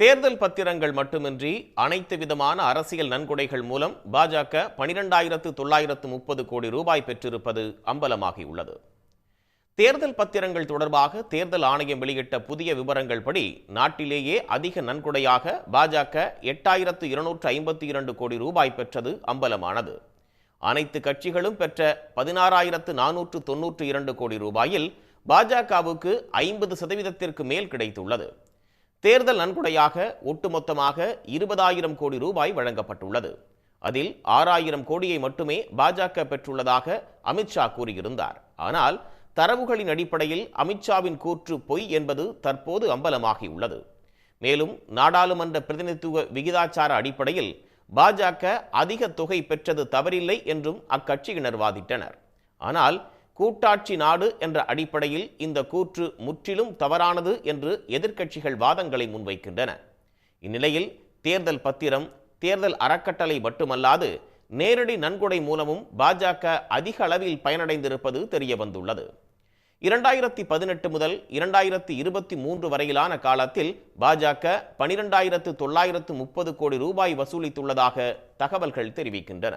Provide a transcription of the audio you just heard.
தேர்தல் பத்திரங்கள் மட்டுமின்றி அனைத்து விதமான அரசியல் நன்கொடைகள் மூலம் பாஜக பனிரெண்டாயிரத்து தொள்ளாயிரத்து முப்பது கோடி ரூபாய் பெற்றிருப்பது அம்பலமாகியுள்ளது. தேர்தல் பத்திரங்கள் தொடர்பாக தேர்தல் ஆணையம் வெளியிட்ட புதிய விவரங்கள் படி நாட்டிலேயே அதிக நன்கொடையாக பாஜக எட்டாயிரத்து இருநூற்று ஐம்பத்தி இரண்டு கோடி ரூபாய் பெற்றது அம்பலமானது. அனைத்து கட்சிகளும் பெற்ற பதினாறாயிரத்து நானூற்று தொன்னூற்று இரண்டு கோடி ரூபாயில் பாஜகவுக்கு ஐம்பது சதவீதத்திற்கு மேல் கிடைத்துள்ளது. தேர்தல் நன்கொடையாக ஒட்டுமொத்தமாக இருபதாயிரம் கோடி ரூபாய் வழங்கப்பட்டுள்ளது. அதில் ஆறாயிரம் கோடியை மட்டுமே பாஜக பெற்றுள்ளதாக அமித்ஷா கூறியிருந்தார். ஆனால் தரவுகளின் அடிப்படையில் அமித்ஷாவின் கூற்று பொய் என்பது தற்போது அம்பலமாகியுள்ளது. மேலும் நாடாளுமன்ற பிரதிநிதித்துவ விகிதாச்சார அடிப்படையில் பாஜக அதிக தொகை பெற்றது தவறில்லை என்றும் அக்கட்சியினர் வாதிட்டனர். ஆனால் கூட்டாட்சி நாடு என்ற அடிப்படையில் இந்த கூற்று முற்றிலும் தவறானது என்று எதிர்க்கட்சிகள் வாதங்களை முன்வைக்கின்றன. இந்நிலையில் தேர்தல் பத்திரம் தேர்தல் அறக்கட்டளை மட்டுமல்லாது நேரடி நன்கொடை மூலமும் பாஜக அதிக அளவில் பயனடைந்திருப்பது தெரிய வந்துள்ளது இரண்டாயிரத்தி பதினெட்டு முதல் இரண்டாயிரத்தி இருபத்தி மூன்று வரையிலான காலத்தில் பாஜக பனிரெண்டாயிரத்து தொள்ளாயிரத்து முப்பது கோடி ரூபாய் வசூலித்துள்ளதாக தகவல்கள் தெரிவிக்கின்றன.